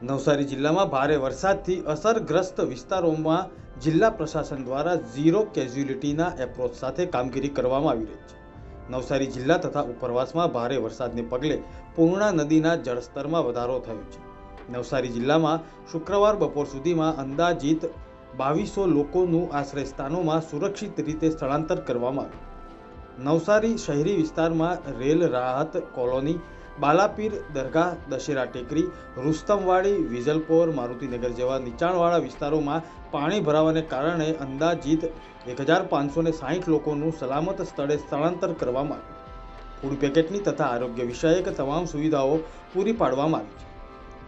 નવસારી જિલ્લામાં ભારે વરસાદથી અસરગ્રસ્ત વિસ્તારોમાં જિલ્લા પ્રશાસન દ્વારા ઝીરો કેઝ્યુલિટીના એપ્રોચ સાથે કામગીરી કરવામાં આવી રહી છે. નવસારી જિલ્લા તથા ઉપરવાસમાં ભારે વરસાદને પગલે પૂર્ણા નદીના જળસ્તરમાં વધારો થયો છે. નવસારી જિલ્લામાં શુક્રવાર બપોર સુધીમાં અંદાજિત બાવીસો લોકોનું આશ્રય સ્થાનોમાં સુરક્ષિત રીતે સ્થળાંતર કરવામાં આવ્યું. નવસારી શહેરી વિસ્તારમાં રેલ રાહત કોલોની બાલાપીર દરગાહ, દશેરા ટેકરી, રુસ્તમવાડી, વિજલપોર, મારુતિનગર જેવા નીચાણવાળા વિસ્તારોમાં પાણી ભરાવાને કારણે અંદાજિત એક હજાર પાંચસો ને સાહીઠ લોકોનું સલામત સ્થળે સ્થળાંતર કરવામાં આવ્યું. ફૂડ પેકેટની તથા આરોગ્ય વિષયક તમામ સુવિધાઓ પૂરી પાડવામાં આવી છે.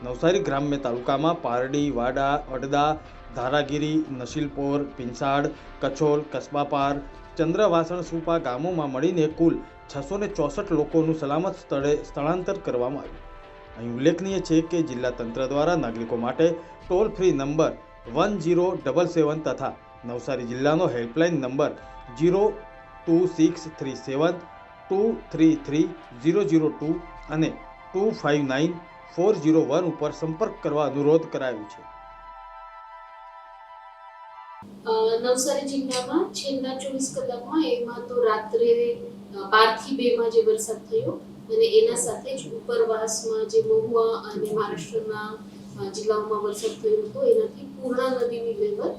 નવસારી ગ્રામ્ય તાલુકામાં પારડી, વાડા, અડદા ધારાગીરી નશીલપોર પિંસાડ કચોલ કસબાપાર, ચંદ્રવાસણ સુપા ગામોમાં મળીને કુલ છસો ને ચોસઠ લોકોનું સલામત સ્થળે સ્થળાંતર કરવામાં આવ્યું. અહીં ઉલ્લેખનીય છે કે જિલ્લા તંત્ર દ્વારા નાગરિકો માટે toll free number one zero double seven તથા નવસારી જિલ્લાનો helpline number zero two six three seven two three three zero zero two અને two five nine four zero one ઉપર સંપર્ક કરવા અનુરોધ કરાયો છે નવસારી જિલ્લામાં છેલ્લા ચોવીસ કલાકમાં એમાં તો રાત્રે બારથી બેમાં જે વરસાદ થયો અને એના સાથે જ ઉપરવાસમાં જે મહુવા અને મહારાષ્ટ્રના જિલ્લાઓમાં વરસાદ થયો હતો, એનાથી પૂર્ણા નદીની લેવલ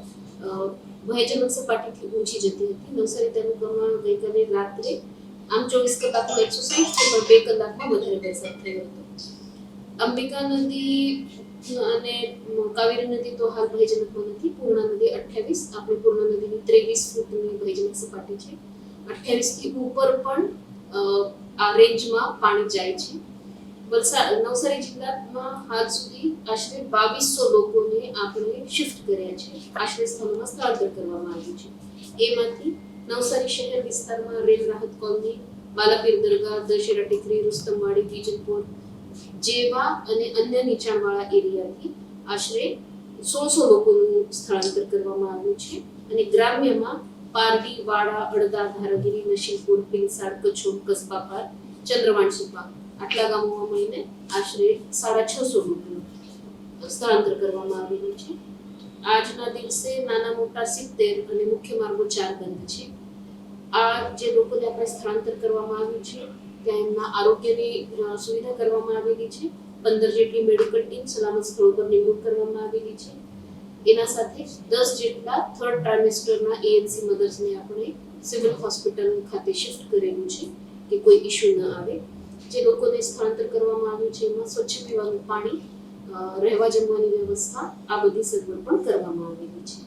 ભયજનક સપાટીથી ઊંચી જતી હતી. નવસારી તાલુકામાં ગઈકાલે રાત્રે આમ ચોવીસ કલાકમાં એકસો સાહીઠ બે કલાકમાં વધારે વરસાદ થયો હતો. અંબિકા નદી અને કાવેરી નદી તો હાલ ભયજનકમાં નથી. પૂર્ણા નદી અઠ્યાવીસ, આપણે પૂર્ણા નદીની ત્રેવીસ ફૂટની ભયજનક સપાટી છે. અઠ્યાવીસથી ઉપર પણ આ રેન્જમાં પાણી જાય છે. વલસાડ નવસારી જિલ્લામાં હાલ સુધી આશરે બાવીસો લોકોને આપણે શિફ્ટ કર્યા છે. આશ્રય સ્થળોમાં સ્થળાંતર કરવામાં આવ્યું છે. એમાંથી નવસારી શહેર વિસ્તારમાં રેલ રાહત કોલોની, બાલાપીર દરગાહ, દશેરા ટેકરી રુસ્તમવાડી વિજલપુર જેવા અને અન્ય નીચાણવાળા એરિયાથી આશરે સોળસો લોકોનું સ્થળાંતર કરવામાં આવ્યું છે. અને ગ્રામ્યમાં પારડી, વાડા અડદા ધારાગીરી નશીપુર ભીલસાડ કચ્છોડ કસ્બાપાર ચંદ્રવાણસુપા આટલા ગામોમાં મળીને આશરે સાડા છસો લોકોનું સ્થળાંતર કરવામાં આવેલું છે. આજના દિવસે નાના મોટા સિત્તેર અને મુખ્ય માર્ગો ચાર બંધ છે. આ જે લોકોને આપણે સ્થળાંતર કરવામાં આવ્યું છે ત્યાં આરોગ્યની સુવિધા કરવામાં આવેલી છે. પંદર જેટલી મેડિકલ ટીમ સલામત સ્થળો પર નિમણૂક કરવામાં આવેલી છે. એના સાથે દસ જેટલા થર્ડ ટ્રાઇમેસ્ટરના એએનસી મધર્સને આપણે સિવિલ હોસ્પિટલ ખાતે શિફ્ટ કરેલું છે કે કોઈ ઇશ્યુ ન આવે. જે લોકોને સ્થળાંતર કરવામાં આવ્યું છે, એમાં સ્વચ્છ પીવાનું પાણી રહેવા જમવાની વ્યવસ્થા આ બધી સગવડ પણ કરવામાં આવેલી છે.